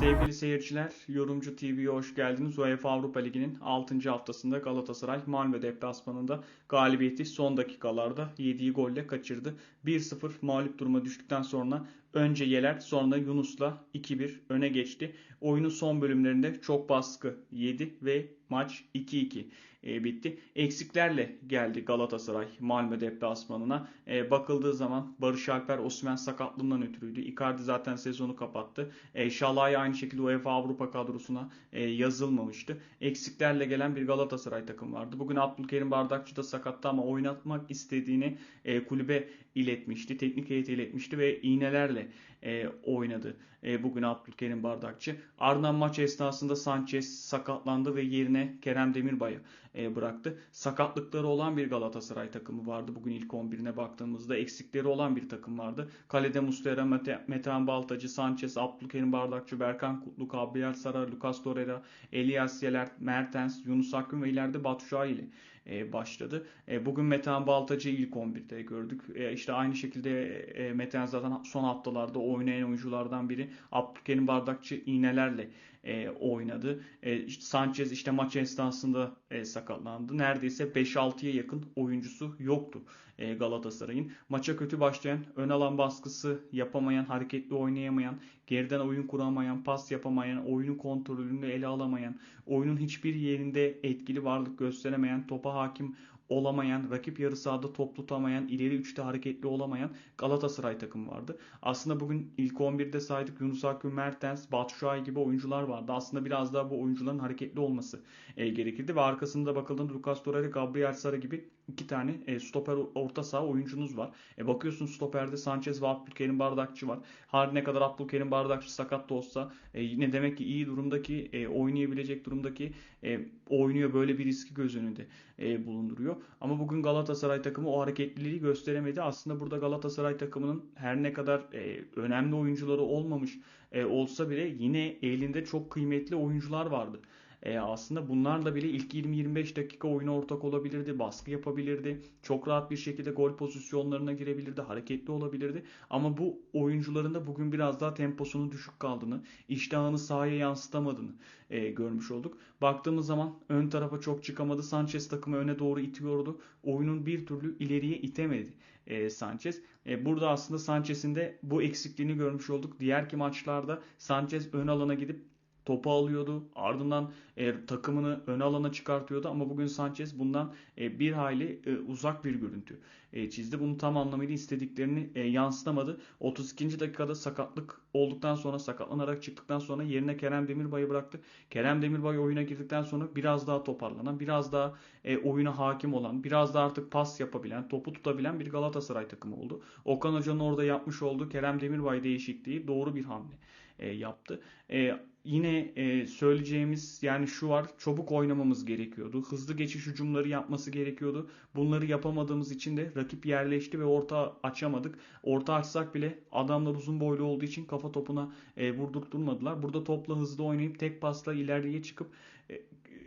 Sevgili seyirciler, Yorumcu TV'ye hoş geldiniz. UEFA Avrupa Ligi'nin 6. haftasında Galatasaray Malmö deplasmanında galibiyeti son dakikalarda yediği golle kaçırdı. 1-0 mağlup duruma düştükten sonra önce Yeler sonra Yunus'la 2-1 öne geçti. Oyunun son bölümlerinde çok baskı yedi ve maç 2-2 e, bitti. Eksiklerle geldi Galatasaray Malmö deplasmanına. E, bakıldığı zaman Barış Alper Osimhen sakatlığından ötürüydü. Icardi zaten sezonu kapattı. E, Şalay aynı şekilde UEFA Avrupa kadrosuna e, yazılmamıştı. Eksiklerle gelen bir Galatasaray takım vardı. Bugün Abdülkerim Bardakçı da sakattı ama oynatmak istediğini e, kulübe iletmişti. Teknik heyete iletmişti ve iğnelerle e, oynadı e, bugün Abdülkerim Bardakçı. Ardından maç esnasında Sanchez sakatlandı ve yerine Kerem Demirbay'ı e, bıraktı. Sakatlıkları olan bir Galatasaray takımı vardı. Bugün ilk 11'ine baktığımızda eksikleri olan bir takım vardı. Kalede Muslera, Mete, Metehan Baltacı, Sanchez, Abdülkerim Bardakçı, Berkan Kutlu, Gabriel Sara, Lucas Torreira, Elias Yeler, Mertens, Yunus Akgün ve ileride Batu Şahin ile e, başladı. E, bugün Metehan Baltacı'yı ilk 11'de gördük. E, işte aynı şekilde e, Metehan zaten son haftalarda oynayan oyunculardan biri. Abdülkerim Bardakçı iğnelerle e, oynadı. E, Sanchez işte maç esnasında e, sakatlandı. Neredeyse 5-6'ya yakın oyuncusu yoktu e, Galatasaray'ın. Maça kötü başlayan, ön alan baskısı yapamayan, hareketli oynayamayan, geriden oyun kuramayan, pas yapamayan, oyunun kontrolünü ele alamayan, oyunun hiçbir yerinde etkili varlık gösteremeyen, topa hakim olamayan, rakip yarı sahada top tutamayan, ileri üçte hareketli olamayan Galatasaray takımı vardı. Aslında bugün ilk 11'de saydık Yunus Akgün, Mertens, Batshuayi gibi oyuncular vardı. Aslında biraz daha bu oyuncuların hareketli olması e, gerekirdi ve arkasında bakıldığında Lucas Torreira, Gabriel Sara gibi iki tane e, stoper orta saha oyuncunuz var. E, bakıyorsun stoperde Sanchez ve Abdülkerim Bardakçı var. Her ne kadar Abdülkerim Bardakçı sakat da olsa e, yine demek ki iyi durumdaki, e, oynayabilecek durumdaki e, oynuyor. Böyle bir riski göz önünde e, bulunduruyor. Ama bugün Galatasaray takımı o hareketliliği gösteremedi. Aslında burada Galatasaray takımının her ne kadar e, önemli oyuncuları olmamış e, olsa bile yine elinde çok kıymetli oyuncular vardı. E, aslında bunlarla bile ilk 20-25 dakika oyuna ortak olabilirdi, baskı yapabilirdi, çok rahat bir şekilde gol pozisyonlarına girebilirdi, hareketli olabilirdi. Ama bu oyuncuların da bugün biraz daha temposunun düşük kaldığını, iştahını sahaya yansıtamadığını e, görmüş olduk. Baktığımız zaman ön tarafa çok çıkamadı. Sanchez takımı öne doğru itiyordu. Oyunun bir türlü ileriye itemedi e, Sanchez. E, burada aslında Sanchez'in de bu eksikliğini görmüş olduk. Diğer ki maçlarda Sanchez ön alana gidip topu alıyordu. Ardından e, takımını ön alana çıkartıyordu ama bugün Sanchez bundan e, bir hayli e, uzak bir görüntü e, çizdi. Bunu tam anlamıyla istediklerini e, yansıtamadı. 32. dakikada sakatlık olduktan sonra sakatlanarak çıktıktan sonra yerine Kerem Demirbay'ı bıraktı. Kerem Demirbay oyuna girdikten sonra biraz daha toparlanan, biraz daha e, oyuna hakim olan, biraz daha artık pas yapabilen, topu tutabilen bir Galatasaray takımı oldu. Okan Hoca'nın orada yapmış olduğu Kerem Demirbay değişikliği doğru bir hamle e, yaptı. E, yine e, söyleyeceğimiz yani şu var çabuk oynamamız gerekiyordu. Hızlı geçiş hücumları yapması gerekiyordu. Bunları yapamadığımız için de rakip yerleşti ve orta açamadık. Orta açsak bile adamlar uzun boylu olduğu için kafa topuna e, vurdurtturmadılar. Burada topla hızlı oynayıp tek pasla ileriye çıkıp e,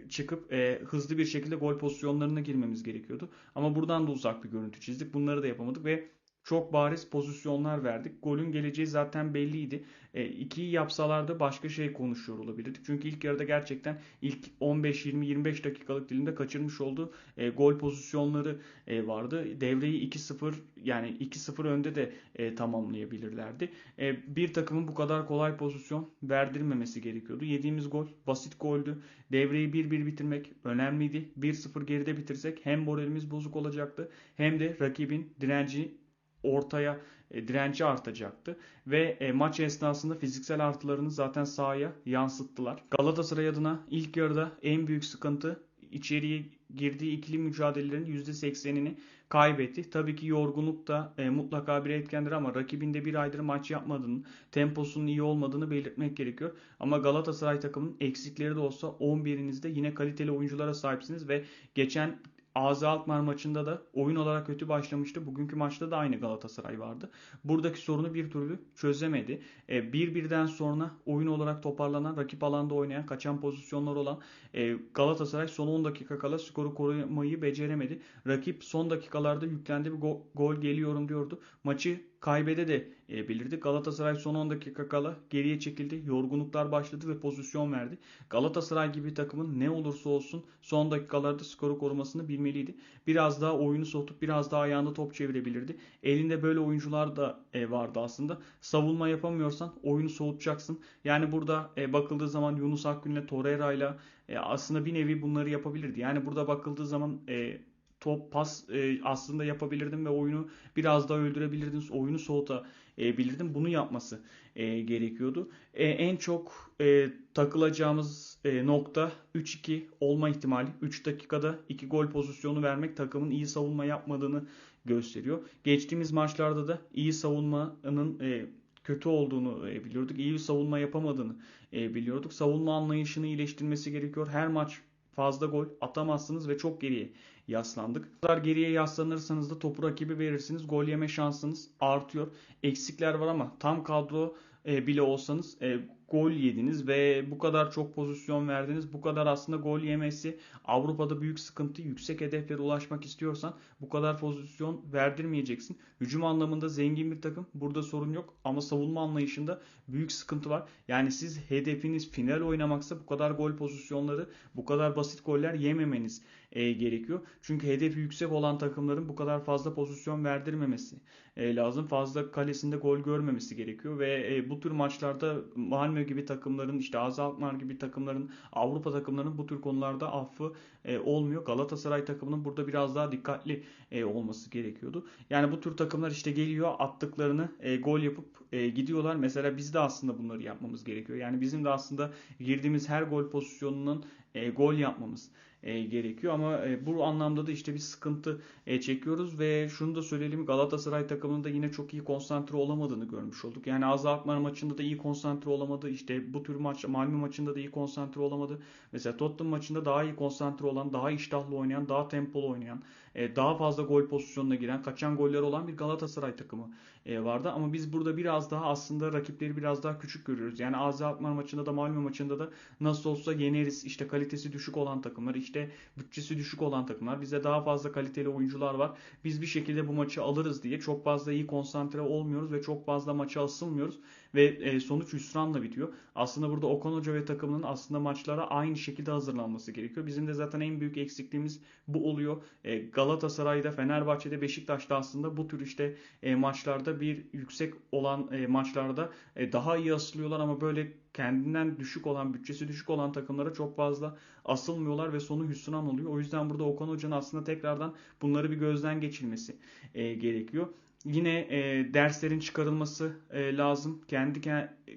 çıkıp e, hızlı bir şekilde gol pozisyonlarına girmemiz gerekiyordu. Ama buradan da uzak bir görüntü çizdik. Bunları da yapamadık ve çok bariz pozisyonlar verdik. Golün geleceği zaten belliydi. E, ikiyi yapsalar da başka şey konuşuyor olabilirdik. Çünkü ilk yarıda gerçekten ilk 15-20-25 dakikalık dilimde kaçırmış olduğu e, gol pozisyonları e, vardı. Devreyi 2-0 yani 2-0 önde de e, tamamlayabilirlerdi. E, bir takımın bu kadar kolay pozisyon verdirmemesi gerekiyordu. Yediğimiz gol basit goldü. Devreyi 1-1 bitirmek önemliydi. 1-0 geride bitirsek hem moralimiz bozuk olacaktı hem de rakibin direnci ortaya e, direnci artacaktı ve e, maç esnasında fiziksel artılarını zaten sahaya yansıttılar. Galatasaray adına ilk yarıda en büyük sıkıntı içeriye girdiği ikili mücadelelerin %80'ini kaybetti. Tabii ki yorgunluk da e, mutlaka bir etkendir ama rakibinde bir aydır maç yapmadığını, temposunun iyi olmadığını belirtmek gerekiyor. Ama Galatasaray takımının eksikleri de olsa 11'inizde yine kaliteli oyunculara sahipsiniz ve geçen AZ Alkmaar maçında da oyun olarak kötü başlamıştı. Bugünkü maçta da aynı Galatasaray vardı. Buradaki sorunu bir türlü çözemedi. E, bir birden sonra oyun olarak toparlanan, rakip alanda oynayan, kaçan pozisyonlar olan e, Galatasaray son 10 dakika kala skoru korumayı beceremedi. Rakip son dakikalarda yüklendi bir go- gol geliyorum diyordu. Maçı kaybede de belirdi. Galatasaray son 10 dakika kala geriye çekildi. Yorgunluklar başladı ve pozisyon verdi. Galatasaray gibi takımın ne olursa olsun son dakikalarda skoru korumasını bilmeliydi. Biraz daha oyunu soğutup biraz daha ayağında top çevirebilirdi. Elinde böyle oyuncular da e, vardı aslında. Savunma yapamıyorsan oyunu soğutacaksın. Yani burada e, bakıldığı zaman Yunus Akgün'le Torreira ile aslında bir nevi bunları yapabilirdi. Yani burada bakıldığı zaman e, top pas e, aslında yapabilirdim ve oyunu biraz daha öldürebilirdiniz. Oyunu soğutabilirdim. Bunu yapması e, gerekiyordu. E, en çok e, takılacağımız e, nokta 3-2 olma ihtimali. 3 dakikada 2 gol pozisyonu vermek takımın iyi savunma yapmadığını gösteriyor. Geçtiğimiz maçlarda da iyi savunmanın e, kötü olduğunu e, biliyorduk. İyi bir savunma yapamadığını e, biliyorduk. Savunma anlayışını iyileştirmesi gerekiyor. Her maç fazla gol atamazsınız ve çok geriye yaslandık. Kadar geriye yaslanırsanız da topu rakibi verirsiniz. Gol yeme şansınız artıyor. Eksikler var ama tam kadro e, bile olsanız e, gol yediniz ve bu kadar çok pozisyon verdiniz. Bu kadar aslında gol yemesi Avrupa'da büyük sıkıntı. Yüksek hedeflere ulaşmak istiyorsan bu kadar pozisyon verdirmeyeceksin. Hücum anlamında zengin bir takım. Burada sorun yok ama savunma anlayışında büyük sıkıntı var. Yani siz hedefiniz final oynamaksa bu kadar gol pozisyonları, bu kadar basit goller yememeniz e, gerekiyor. Çünkü hedefi yüksek olan takımların bu kadar fazla pozisyon verdirmemesi lazım. Fazla kalesinde gol görmemesi gerekiyor ve e, bu tür maçlarda Malmö gibi takımların işte AZ Alkmaar gibi takımların Avrupa takımlarının bu tür konularda affı e, olmuyor. Galatasaray takımının burada biraz daha dikkatli e, olması gerekiyordu. Yani bu tür takımlar işte geliyor attıklarını e, gol yapıp e, gidiyorlar. Mesela biz de aslında bunları yapmamız gerekiyor. Yani bizim de aslında girdiğimiz her gol pozisyonunun e, gol yapmamız e, gerekiyor. Ama e, bu anlamda da işte bir sıkıntı e, çekiyoruz ve şunu da söyleyelim Galatasaray takımında yine çok iyi konsantre olamadığını görmüş olduk. Yani Azza Alkmaar maçında da iyi konsantre olamadı. İşte bu tür maç Malmö maçında da iyi konsantre olamadı. Mesela Tottenham maçında daha iyi konsantre olan, daha iştahlı oynayan, daha tempolu oynayan, e, daha fazla gol pozisyonuna giren, kaçan goller olan bir Galatasaray takımı e, vardı. Ama biz burada biraz daha aslında rakipleri biraz daha küçük görüyoruz. Yani AZ Alkmaar maçında da Malmö maçında da nasıl olsa yeneriz. İşte kalitesi düşük olan takımlar, işte bütçesi düşük olan takımlar. Bize daha fazla kaliteli oyuncular var. Biz bir şekilde bu maçı alırız diye çok fazla iyi konsantre olmuyoruz ve çok fazla maça asılmıyoruz ve e, sonuç hüsranla bitiyor. Aslında burada Okan Hoca ve takımının aslında maçlara aynı şekilde hazırlanması gerekiyor. Bizim de zaten en büyük eksikliğimiz bu oluyor. E, Galatasaray'da, Fenerbahçe'de, Beşiktaş'ta aslında bu tür işte e, maçlarda bir yüksek olan maçlarda daha iyi asılıyorlar ama böyle kendinden düşük olan, bütçesi düşük olan takımlara çok fazla asılmıyorlar ve sonu hüsran oluyor. O yüzden burada Okan Hoca'nın aslında tekrardan bunları bir gözden geçirmesi gerekiyor. Yine e, derslerin çıkarılması e, lazım. Kendi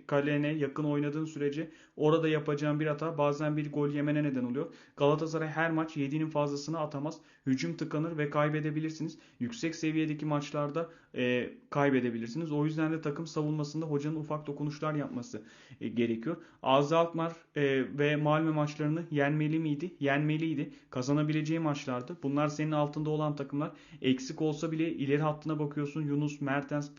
kalene yakın oynadığın sürece orada yapacağın bir hata bazen bir gol yemene neden oluyor. Galatasaray her maç 7'nin fazlasını atamaz. Hücum tıkanır ve kaybedebilirsiniz. Yüksek seviyedeki maçlarda e, kaybedebilirsiniz. O yüzden de takım savunmasında hocanın ufak dokunuşlar yapması e, gerekiyor. Azı Alkmaar e, ve Malmö maçlarını yenmeli miydi? Yenmeliydi. Kazanabileceği maçlardı. Bunlar senin altında olan takımlar. Eksik olsa bile ileri hattına bakıyorsun. Yunus, Mertens,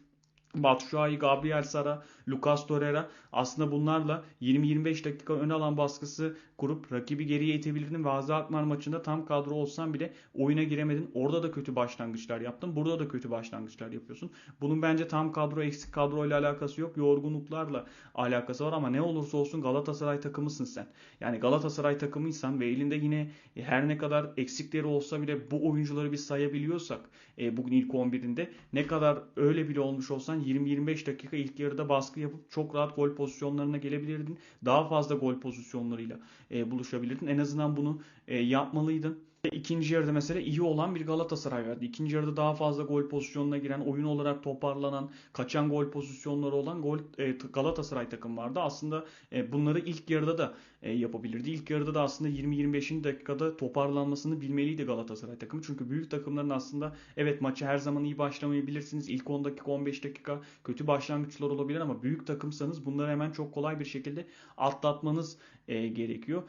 Batshuayi, Gabriel Sara, Lucas Torreira aslında bunlarla 20-25 dakika ön alan baskısı kurup rakibi geriye itebilirdin ve Azra Akmar maçında tam kadro olsan bile oyuna giremedin. Orada da kötü başlangıçlar yaptın. Burada da kötü başlangıçlar yapıyorsun. Bunun bence tam kadro eksik kadro ile alakası yok. Yorgunluklarla alakası var ama ne olursa olsun Galatasaray takımısın sen. Yani Galatasaray takımıysan ve elinde yine her ne kadar eksikleri olsa bile bu oyuncuları bir sayabiliyorsak e, bugün ilk 11'inde ne kadar öyle bile olmuş olsan 20-25 dakika ilk yarıda baskı yapıp çok rahat gol pozisyonlarına gelebilirdin. Daha fazla gol pozisyonlarıyla e, buluşabilirdin. En azından bunu e, yapmalıydın. İkinci yarıda mesela iyi olan bir Galatasaray vardı. İkinci yarıda daha fazla gol pozisyonuna giren, oyun olarak toparlanan, kaçan gol pozisyonları olan gol e, Galatasaray takım vardı. Aslında e, bunları ilk yarıda da e, yapabilirdi. İlk yarıda da aslında 20-25. dakikada toparlanmasını bilmeliydi Galatasaray takımı. Çünkü büyük takımların aslında evet maçı her zaman iyi başlamayabilirsiniz. İlk 10 dakika 15 dakika kötü başlangıçlar olabilir ama büyük takımsanız bunları hemen çok kolay bir şekilde atlatmanız gerekiyor.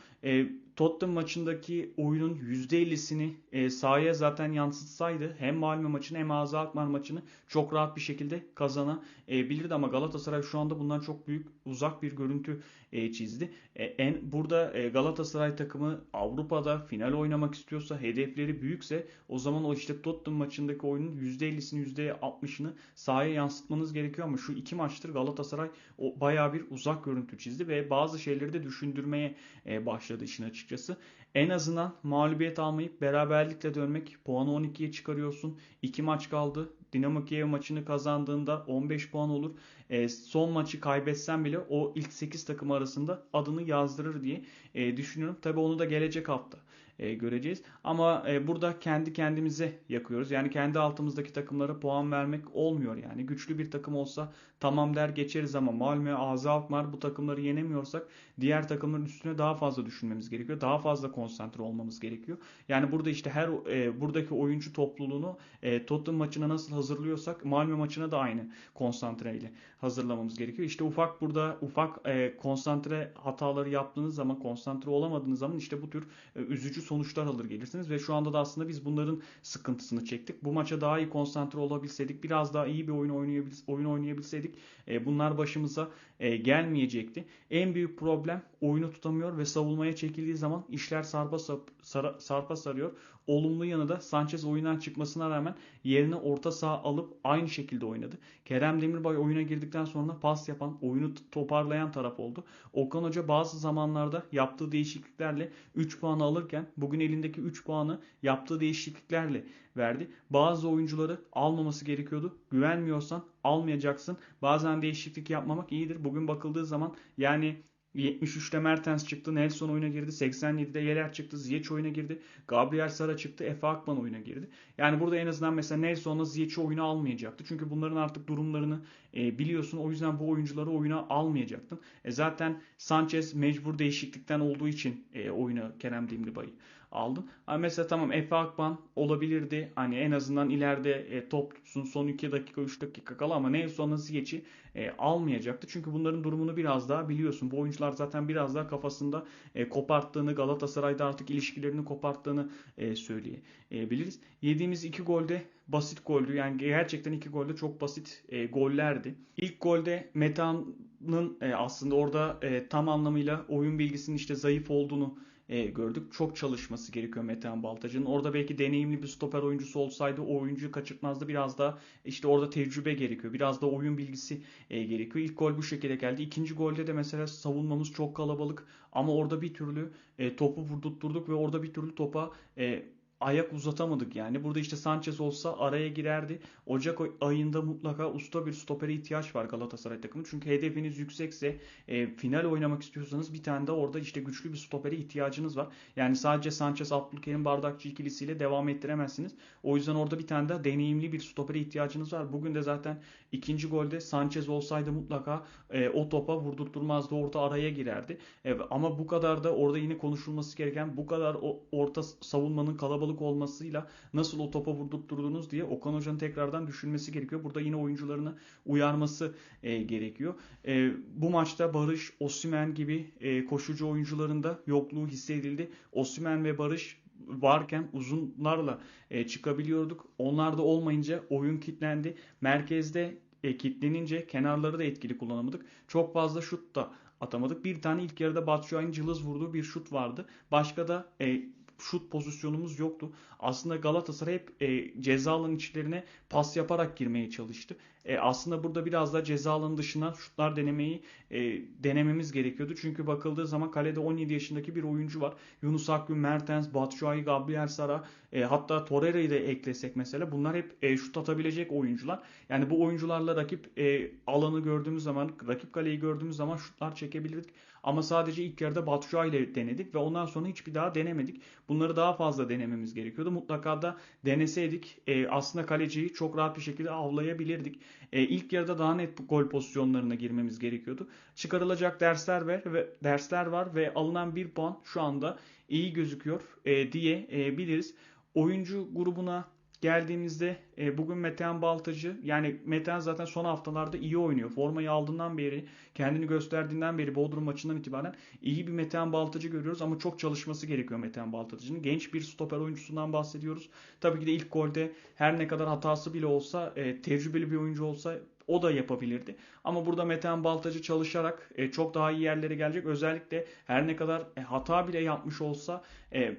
Tottenham maçındaki oyunun %50'sini e, sahaya zaten yansıtsaydı hem Malmö maçını hem AZ Alkmaar maçını çok rahat bir şekilde kazanabilirdi ama Galatasaray şu anda bundan çok büyük uzak bir görüntü e, çizdi. E, en burada e, Galatasaray takımı Avrupa'da final oynamak istiyorsa, hedefleri büyükse o zaman o işte Tottenham maçındaki oyunun %50'sini %60'ını sahaya yansıtmanız gerekiyor. Ama şu iki maçtır Galatasaray o bayağı bir uzak görüntü çizdi ve bazı şeyleri de düşündürmeye e, başladı işin açıkçası. En azından mağlubiyet almayıp beraberlikle dönmek. Puanı 12'ye çıkarıyorsun. 2 maç kaldı. Dinamo Kiev maçını kazandığında 15 puan olur. E, son maçı kaybetsen bile o ilk 8 takım arasında adını yazdırır diye e, düşünüyorum. Tabi onu da gelecek hafta e, göreceğiz. Ama e, burada kendi kendimize yakıyoruz. Yani kendi altımızdaki takımlara puan vermek olmuyor yani. Güçlü bir takım olsa tamam der geçeriz ama Malmö, AZ Alkmaar bu takımları yenemiyorsak diğer takımların üstüne daha fazla düşünmemiz gerekiyor. Daha fazla konsantre olmamız gerekiyor. Yani burada işte her e, buradaki oyuncu topluluğunu Tottenham maçına nasıl hazırlıyorsak Malmö maçına da aynı konsantreyle hazırlamamız gerekiyor. İşte ufak burada ufak konsantre hataları yaptığınız zaman, konsantre olamadığınız zaman işte bu tür üzücü sonuçlar alır gelirsiniz ve şu anda da aslında biz bunların sıkıntısını çektik. Bu maça daha iyi konsantre olabilseydik, biraz daha iyi bir oyun oynayabil oyun oynayabilseydik e, bunlar başımıza e, gelmeyecekti. En büyük problem oyunu tutamıyor ve savunmaya çekildiği zaman işler sarpa, sar, sarpa sarıyor. Olumlu yanı da Sanchez oyundan çıkmasına rağmen yerine orta saha alıp aynı şekilde oynadı. Kerem Demirbay oyuna girdikten sonra pas yapan, oyunu toparlayan taraf oldu. Okan Hoca bazı zamanlarda yaptığı değişikliklerle 3 puanı alırken bugün elindeki 3 puanı yaptığı değişikliklerle verdi. Bazı oyuncuları almaması gerekiyordu. Güvenmiyorsan almayacaksın. Bazen değişiklik yapmamak iyidir. Bugün bakıldığı zaman yani 73'te Mertens çıktı. Nelson oyuna girdi. 87'de Yeler çıktı. Ziyech oyuna girdi. Gabriel Sara çıktı. Efe Akman oyuna girdi. Yani burada en azından mesela Nelson'la Ziyech'i oyuna almayacaktı. Çünkü bunların artık durumlarını e, biliyorsun. O yüzden bu oyuncuları oyuna almayacaktın. E, zaten Sanchez mecbur değişiklikten olduğu için e, oyuna Kerem Demirbay'ı aldım. Ama mesela tamam Efe Akban olabilirdi. Hani en azından ileride e, top tutsun son 2 dakika 3 dakika kala ama Nelson'la Ziyech'i e, almayacaktı. Çünkü bunların durumunu biraz daha biliyorsun. Bu oyuncular zaten biraz daha kafasında e, koparttığını, Galatasaray'da artık ilişkilerini koparttığını e, söyleyebiliriz. Yediğimiz iki golde basit goldü. Yani gerçekten iki golde çok basit e, gollerdi. İlk golde Metan'ın e, aslında orada e, tam anlamıyla oyun bilgisinin işte zayıf olduğunu e, gördük. Çok çalışması gerekiyor Metehan Baltacı'nın. Orada belki deneyimli bir stoper oyuncusu olsaydı o oyuncuyu kaçırtmazdı. Biraz da işte orada tecrübe gerekiyor. Biraz da oyun bilgisi e, gerekiyor. İlk gol bu şekilde geldi. İkinci golde de mesela savunmamız çok kalabalık ama orada bir türlü e, topu vurdurtturduk ve orada bir türlü topa e, ayak uzatamadık yani. Burada işte Sanchez olsa araya girerdi. Ocak ayında mutlaka usta bir stopere ihtiyaç var Galatasaray takımı. Çünkü hedefiniz yüksekse e, final oynamak istiyorsanız bir tane de orada işte güçlü bir stopere ihtiyacınız var. Yani sadece Sanchez, Abdülkerim, Bardakçı ikilisiyle devam ettiremezsiniz. O yüzden orada bir tane de deneyimli bir stopere ihtiyacınız var. Bugün de zaten ikinci golde Sanchez olsaydı mutlaka e, o topa vurdurtturmazdı. Orta araya girerdi. E, ama bu kadar da orada yine konuşulması gereken bu kadar o, orta savunmanın kalabalık kalabalık olmasıyla nasıl o topa vurdurtturdunuz diye Okan Hoca'nın tekrardan düşünmesi gerekiyor. Burada yine oyuncularını uyarması e, gerekiyor. E, bu maçta Barış, Osimen gibi e, koşucu oyuncularında yokluğu hissedildi. Osimen ve Barış varken uzunlarla e, çıkabiliyorduk. Onlar da olmayınca oyun kilitlendi. Merkezde e, kilitlenince kenarları da etkili kullanamadık. Çok fazla şut da atamadık. Bir tane ilk yarıda Batshuayi'nin cılız vurduğu bir şut vardı. Başka da e, şut pozisyonumuz yoktu. Aslında Galatasaray hep e, ceza alanı içlerine pas yaparak girmeye çalıştı. E, aslında burada biraz da ceza alanı dışına şutlar denemeyi e, denememiz gerekiyordu. Çünkü bakıldığı zaman kalede 17 yaşındaki bir oyuncu var. Yunus Akgün, Mertens, Batshuayi, Gabriel Sara e, hatta Torreira'yı da eklesek mesela bunlar hep e, şut atabilecek oyuncular. Yani bu oyuncularla rakip e, alanı gördüğümüz zaman, rakip kaleyi gördüğümüz zaman şutlar çekebilirdik. Ama sadece ilk yarıda Batshuayi ile denedik ve ondan sonra hiçbir daha denemedik. Bunları daha fazla denememiz gerekiyordu. Mutlaka da deneseydik e, aslında kaleciyi çok rahat bir şekilde avlayabilirdik. E, ilk yarıda daha net gol pozisyonlarına girmemiz gerekiyordu. Çıkarılacak dersler var ve dersler var ve alınan bir puan şu anda iyi gözüküyor e, diye e, biliriz. Oyuncu grubuna geldiğimizde e, bugün Metehan Baltacı yani Metehan zaten son haftalarda iyi oynuyor. Formayı aldığından beri kendini gösterdiğinden beri Bodrum maçından itibaren iyi bir Metehan Baltacı görüyoruz ama çok çalışması gerekiyor Metehan Baltacı'nın. Genç bir stoper oyuncusundan bahsediyoruz. Tabii ki de ilk golde her ne kadar hatası bile olsa e, tecrübeli bir oyuncu olsa o da yapabilirdi. Ama burada Metehan Baltacı çalışarak e, çok daha iyi yerlere gelecek. Özellikle her ne kadar e, hata bile yapmış olsa e,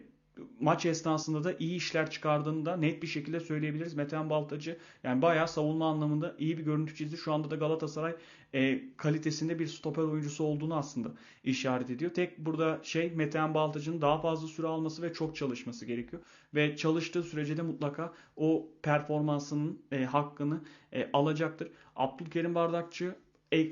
maç esnasında da iyi işler çıkardığını da net bir şekilde söyleyebiliriz. Metehan Baltacı yani bayağı savunma anlamında iyi bir görüntü çizdi. Şu anda da Galatasaray e, kalitesinde bir stoper oyuncusu olduğunu aslında işaret ediyor. Tek burada şey Metehan Baltacı'nın daha fazla süre alması ve çok çalışması gerekiyor. Ve çalıştığı sürece de mutlaka o performansının e, hakkını e, alacaktır. Abdülkerim Bardakçı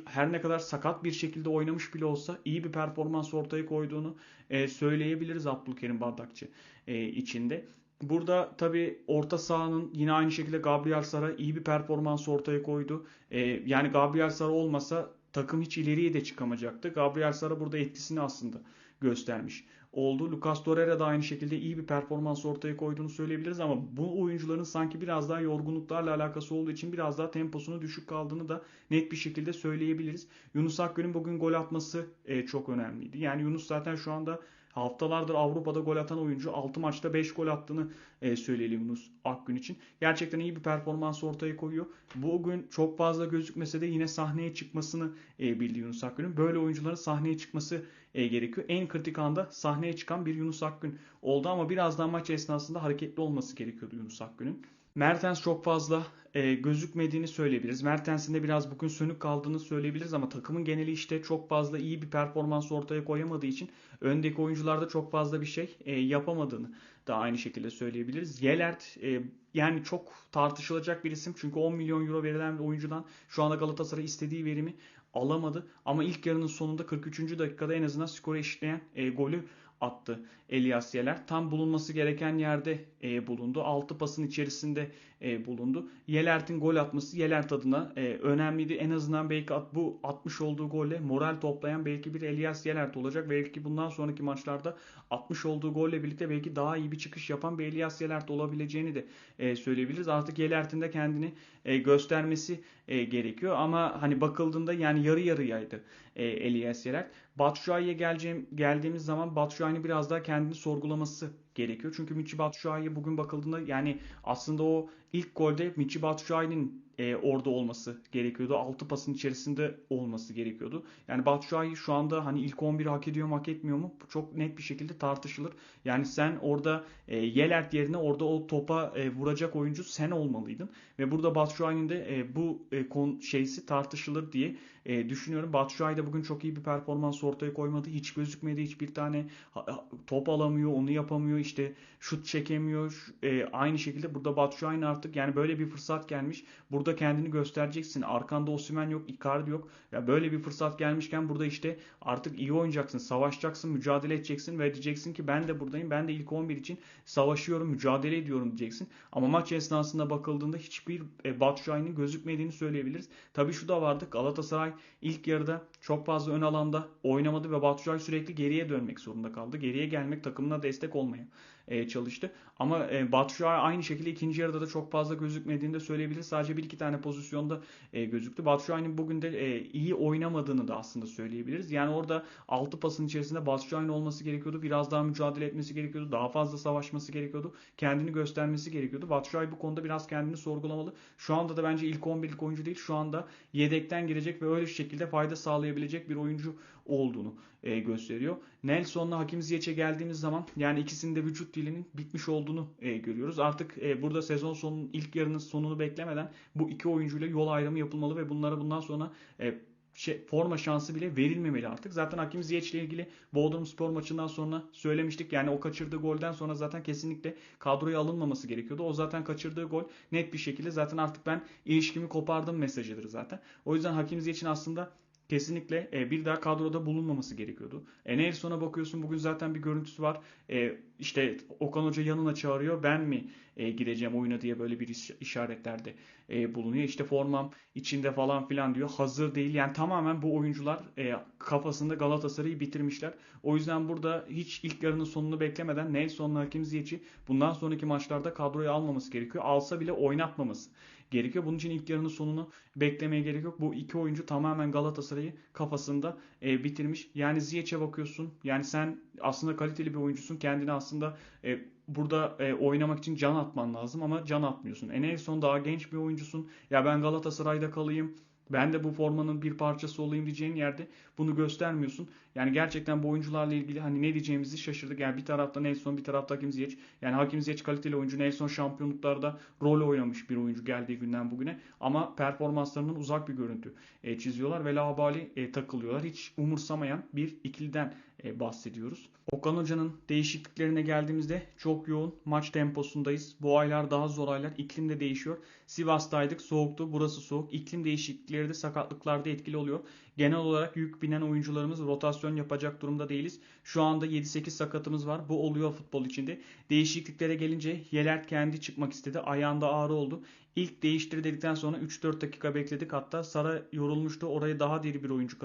her ne kadar sakat bir şekilde oynamış bile olsa iyi bir performans ortaya koyduğunu e, söyleyebiliriz Abdülkerim Bardakçı e, içinde. Burada tabi orta sahanın yine aynı şekilde Gabriel Sara iyi bir performans ortaya koydu. E, yani Gabriel Sara olmasa takım hiç ileriye de çıkamayacaktı. Gabriel Sara burada etkisini aslında göstermiş oldu. Lucas Torreira da aynı şekilde iyi bir performans ortaya koyduğunu söyleyebiliriz ama bu oyuncuların sanki biraz daha yorgunluklarla alakası olduğu için biraz daha temposunu düşük kaldığını da net bir şekilde söyleyebiliriz. Yunus Akgün'ün bugün gol atması e, çok önemliydi. Yani Yunus zaten şu anda haftalardır Avrupa'da gol atan oyuncu 6 maçta 5 gol attığını e, söyleyelim Yunus Akgün için. Gerçekten iyi bir performans ortaya koyuyor. Bugün çok fazla gözükmese de yine sahneye çıkmasını e, bildi Yunus Akgün'ün. Böyle oyuncuların sahneye çıkması e, gerekiyor. En kritik anda sahneye çıkan bir Yunus Akgün oldu ama birazdan maç esnasında hareketli olması gerekiyordu Yunus Akgün'ün. Mertens çok fazla e, gözükmediğini söyleyebiliriz. Mertens'in de biraz bugün sönük kaldığını söyleyebiliriz ama takımın geneli işte çok fazla iyi bir performans ortaya koyamadığı için öndeki oyuncularda çok fazla bir şey e, yapamadığını da aynı şekilde söyleyebiliriz. Yelert e, yani çok tartışılacak bir isim çünkü 10 milyon euro verilen bir oyuncudan şu anda Galatasaray istediği verimi alamadı. Ama ilk yarının sonunda 43. dakikada en azından skoru eşitleyen e, golü attı Elias Yeler. Tam bulunması gereken yerde e, bulundu. 6 pasın içerisinde e, bulundu. Yelert'in gol atması Yelert adına e, önemliydi. En azından belki at, bu atmış olduğu golle moral toplayan belki bir Elias Yelert olacak. Belki bundan sonraki maçlarda atmış olduğu golle birlikte belki daha iyi bir çıkış yapan bir Elias Yelert olabileceğini de e, söyleyebiliriz. Artık Yelert'in de kendini e, göstermesi e, gerekiyor. Ama hani bakıldığında yani yarı yarıyaydı e, Elias Yelert. Batshuayi'ye geleceğim, geldiğimiz zaman Batshuayi'nin biraz daha kendini sorgulaması gerekiyor. Çünkü Michi Batshuayi bugün bakıldığında yani aslında o ilk golde Michi Batshuayi'nin e, orada olması gerekiyordu. 6 pasın içerisinde olması gerekiyordu. Yani Batshuayi şu anda hani ilk 11 hak ediyor mu hak etmiyor mu? Bu çok net bir şekilde tartışılır. Yani sen orada e, Yelert yerine orada o topa e, vuracak oyuncu sen olmalıydın. Ve burada Batshuayi'nin de e, bu e, kon şeysi tartışılır diye e, düşünüyorum. Batshuayi de bugün çok iyi bir performans ortaya koymadı. Hiç gözükmedi. Hiçbir tane top alamıyor. Onu yapamıyor. İşte şut çekemiyor. E, aynı şekilde burada Batshuayi'nin artık yani böyle bir fırsat gelmiş. Burada kendini göstereceksin. Arkanda Osimhen yok. Icardi yok. Ya böyle bir fırsat gelmişken burada işte artık iyi oynayacaksın. Savaşacaksın. Mücadele edeceksin ve diyeceksin ki ben de buradayım. Ben de ilk 11 için savaşıyorum. Mücadele ediyorum diyeceksin. Ama maç esnasında bakıldığında hiçbir e, Batshuayi'nin gözükmediğini söyleyebiliriz. Tabii şu da vardı. Galatasaray ilk yarıda çok fazla ön alanda oynamadı ve Batshuayi sürekli geriye dönmek zorunda kaldı. Geriye gelmek takımına destek olmaya e, çalıştı. Ama e, Batshuayi aynı şekilde ikinci yarıda da çok fazla gözükmediğini de söyleyebiliriz. Sadece bir iki tane pozisyonda e, gözüktü. Batshuayi'nin bugün de e, iyi oynamadığını da aslında söyleyebiliriz. Yani orada 6 pasın içerisinde Batshuayi'nin olması gerekiyordu. Biraz daha mücadele etmesi gerekiyordu. Daha fazla savaşması gerekiyordu. Kendini göstermesi gerekiyordu. Batshuayi bu konuda biraz kendini sorgulamalı. Şu anda da bence ilk 11'lik oyuncu değil. Şu anda yedekten girecek ve öyle şekilde fayda sağlayabilecek bir oyuncu olduğunu e, gösteriyor. Nelson'la Hakim Ziyech'e geldiğimiz zaman yani ikisinin de vücut dilinin bitmiş olduğunu e, görüyoruz. Artık e, burada sezon sonunun ilk yarının sonunu beklemeden bu iki oyuncuyla yol ayrımı yapılmalı ve bunlara bundan sonra e, şey, forma şansı bile verilmemeli artık. Zaten Hakim Ziyech ile ilgili Bodrum Spor maçından sonra söylemiştik. Yani o kaçırdığı golden sonra zaten kesinlikle kadroya alınmaması gerekiyordu. O zaten kaçırdığı gol net bir şekilde zaten artık ben ilişkimi kopardım mesajıdır zaten. O yüzden Hakim Ziyech'in aslında kesinlikle e, bir daha kadroda bulunmaması gerekiyordu. E, Nelson'a bakıyorsun bugün zaten bir görüntüsü var. E, işte Okan Hoca yanına çağırıyor. Ben mi e, gireceğim oyuna diye böyle bir iş, işaretlerde e, bulunuyor. İşte formam içinde falan filan diyor. Hazır değil. Yani tamamen bu oyuncular e, kafasında Galatasaray'ı bitirmişler. O yüzden burada hiç ilk yarının sonunu beklemeden Nelson'la Hakim Ziyech'i bundan sonraki maçlarda kadroya almaması gerekiyor. Alsa bile oynatmaması gerekiyor. Bunun için ilk yarının sonunu beklemeye gerek yok. Bu iki oyuncu tamamen Galatasaray'ı kafasında e, bitirmiş. Yani Ziyech'e bakıyorsun. Yani sen aslında kaliteli bir oyuncusun. Kendini aslında e, burada e, oynamak için can atman lazım ama can atmıyorsun. Enelson daha genç bir oyuncusun. Ya ben Galatasaray'da kalayım. Ben de bu formanın bir parçası olayım diyeceğin yerde bunu göstermiyorsun. Yani gerçekten bu oyuncularla ilgili hani ne diyeceğimizi şaşırdık. Yani bir tarafta Nelson bir tarafta Hakim Ziyech. Yani Hakim Ziyech kaliteli oyuncu. Nelson şampiyonluklarda rol oynamış bir oyuncu geldiği günden bugüne. Ama performanslarının uzak bir görüntü e, çiziyorlar ve lahabali e, takılıyorlar. Hiç umursamayan bir ikiliden e, bahsediyoruz. Okan Hoca'nın değişikliklerine geldiğimizde çok yoğun maç temposundayız. Bu aylar daha zor aylar. İklim de değişiyor. Sivas'taydık soğuktu. Burası soğuk. İklim değişiklikleri de sakatlıklarda etkili oluyor. Genel olarak yük binen oyuncularımız rotasyon yapacak durumda değiliz. Şu anda 7-8 sakatımız var. Bu oluyor futbol içinde. Değişikliklere gelince Yelert kendi çıkmak istedi. Ayağında ağrı oldu. İlk değiştir dedikten sonra 3-4 dakika bekledik. Hatta Sara yorulmuştu. Oraya daha diri bir oyuncu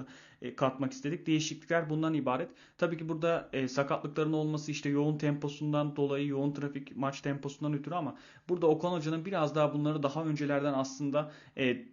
e, katmak istedik. Değişiklikler bundan ibaret. Tabii ki burada e, sakatlıkların olması işte yoğun temposundan dolayı yoğun trafik maç temposundan ötürü ama burada Okan Hoca'nın biraz daha bunları daha öncelerden aslında e,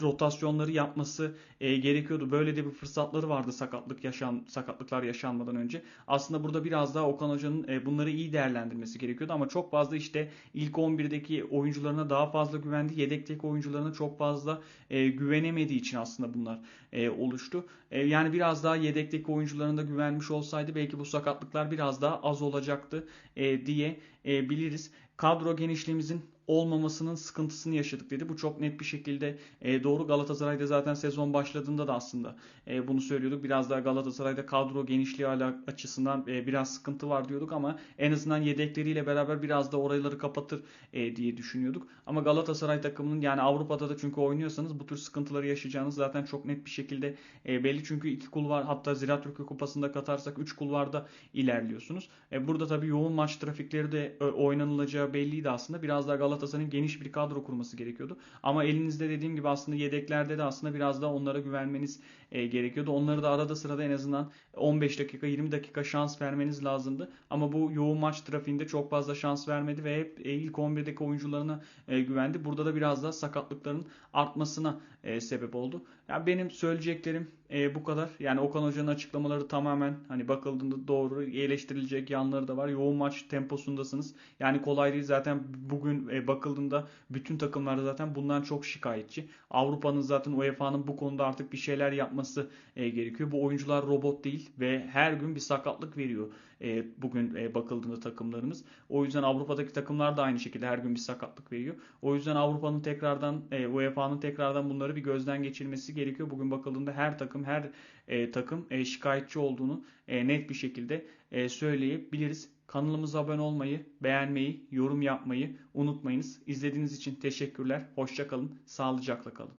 rotasyonları yapması e, gerekiyordu. Böyle de bir fırsatları vardı sakatlık yaşan sakatlıklar yaşanmadan önce. Aslında burada biraz daha Okan Hoca'nın e, bunları iyi değerlendirmesi gerekiyordu ama çok fazla işte ilk 11'deki oyuncularına daha fazla güvendi. Yedekteki oyuncularına çok fazla e, güvenemediği için aslında bunlar e, oluştu. E, yani biraz daha yedekteki oyuncularına da güvenmiş olsaydı belki bu sakatlıklar biraz daha az olacaktı e, diye e, biliriz. Kadro genişliğimizin olmamasının sıkıntısını yaşadık dedi. Bu çok net bir şekilde e, doğru. Galatasaray'da zaten sezon başladığında da aslında e, bunu söylüyorduk. Biraz daha Galatasaray'da kadro genişliği açısından e, biraz sıkıntı var diyorduk ama en azından yedekleriyle beraber biraz da orayları kapatır e, diye düşünüyorduk. Ama Galatasaray takımının yani Avrupa'da da çünkü oynuyorsanız bu tür sıkıntıları yaşayacağınız zaten çok net bir şekilde e, belli. Çünkü iki kulvar hatta Ziraat Türkiye Kupası'nda katarsak 3 kulvarda ilerliyorsunuz. E, burada tabii yoğun maç trafikleri de e, oynanılacağı belliydi aslında. Biraz daha Galatasaray Galatasaray'ın geniş bir kadro kurması gerekiyordu. Ama elinizde dediğim gibi aslında yedeklerde de aslında biraz daha onlara güvenmeniz e, gerekiyordu. Onları da arada sırada en azından 15 dakika 20 dakika şans vermeniz lazımdı. Ama bu yoğun maç trafiğinde çok fazla şans vermedi ve hep e, ilk 11'deki oyuncularına e, güvendi. Burada da biraz daha sakatlıkların artmasına e, sebep oldu. Yani benim söyleyeceklerim e, bu kadar. Yani Okan Hoca'nın açıklamaları tamamen hani bakıldığında doğru eleştirilecek yanları da var. Yoğun maç temposundasınız. Yani kolay değil zaten bugün e, bakıldığında bütün takımlar zaten bundan çok şikayetçi. Avrupa'nın zaten UEFA'nın bu konuda artık bir şeyler yapması e, gerekiyor. Bu oyuncular robot değil ve her gün bir sakatlık veriyor e, bugün e, bakıldığında takımlarımız. O yüzden Avrupa'daki takımlar da aynı şekilde her gün bir sakatlık veriyor. O yüzden Avrupa'nın tekrardan e, UEFA'nın tekrardan bunları bir gözden geçirmesi gerekiyor. Bugün bakıldığında her takım her e, takım e, şikayetçi olduğunu e, net bir şekilde e, söyleyebiliriz. Kanalımıza abone olmayı, beğenmeyi, yorum yapmayı unutmayınız. İzlediğiniz için teşekkürler. Hoşçakalın, sağlıcakla kalın.